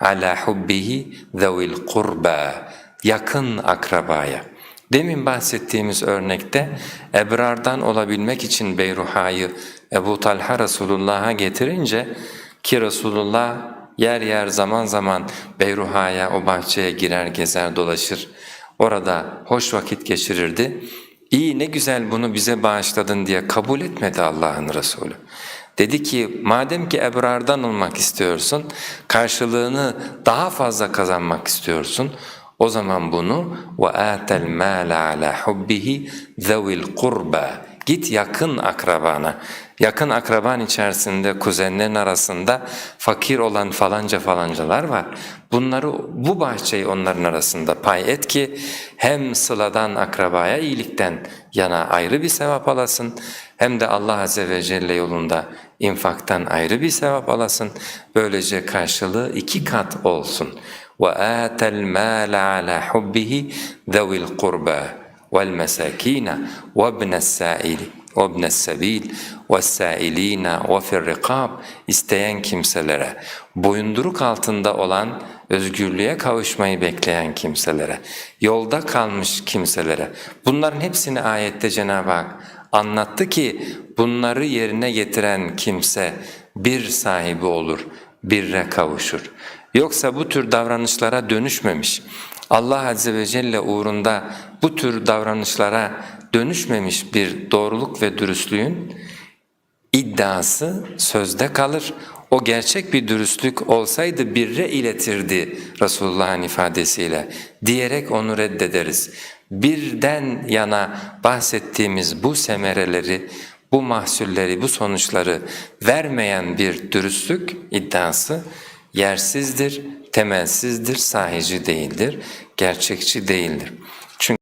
ala hubbihi zevil kurba yakın akrabaya. Demin bahsettiğimiz örnekte ebrardan olabilmek için Beyruha'yı Ebu Talha Resulullah'a getirince ki Resulullah yer yer zaman zaman Beyruha'ya o bahçeye girer gezer dolaşır. Orada hoş vakit geçirirdi. İyi ne güzel bunu bize bağışladın diye kabul etmedi Allah'ın Resulü. Dedi ki madem ki ebrardan olmak istiyorsun, karşılığını daha fazla kazanmak istiyorsun, o zaman bunu وَآتَ الْمَالَ عَلَى حُبِّهِ ذَوِي الْقُرْبَى Git yakın akrabana. Yakın akraban içerisinde kuzenlerin arasında fakir olan falanca falancalar var. Bunları bu bahçeyi onların arasında pay et ki hem sıladan akrabaya iyilikten yana ayrı bir sevap alasın hem de Allah Azze ve Celle yolunda infaktan ayrı bir sevap alasın. Böylece karşılığı iki kat olsun. وَآتَ الْمَالَ عَلَى حُبِّهِ ذَوِي الْقُرْبَى وَالْمَسَاكِينَ وَابْنَ السَّائِلِ وَابْنَ السَّبِيلِ وَالسَّائِلِينَ وَفِي الرِّقَابِ isteyen kimselere, boyunduruk altında olan özgürlüğe kavuşmayı bekleyen kimselere, yolda kalmış kimselere. Bunların hepsini ayette Cenab-ı Hak anlattı ki bunları yerine getiren kimse bir sahibi olur, birre kavuşur. Yoksa bu tür davranışlara dönüşmemiş, Allah Azze ve Celle uğrunda bu tür davranışlara dönüşmemiş bir doğruluk ve dürüstlüğün iddiası sözde kalır. O gerçek bir dürüstlük olsaydı birre iletirdi Resulullah'ın ifadesiyle diyerek onu reddederiz. Birden yana bahsettiğimiz bu semereleri, bu mahsulleri, bu sonuçları vermeyen bir dürüstlük iddiası yersizdir, temelsizdir, sahici değildir, gerçekçi değildir.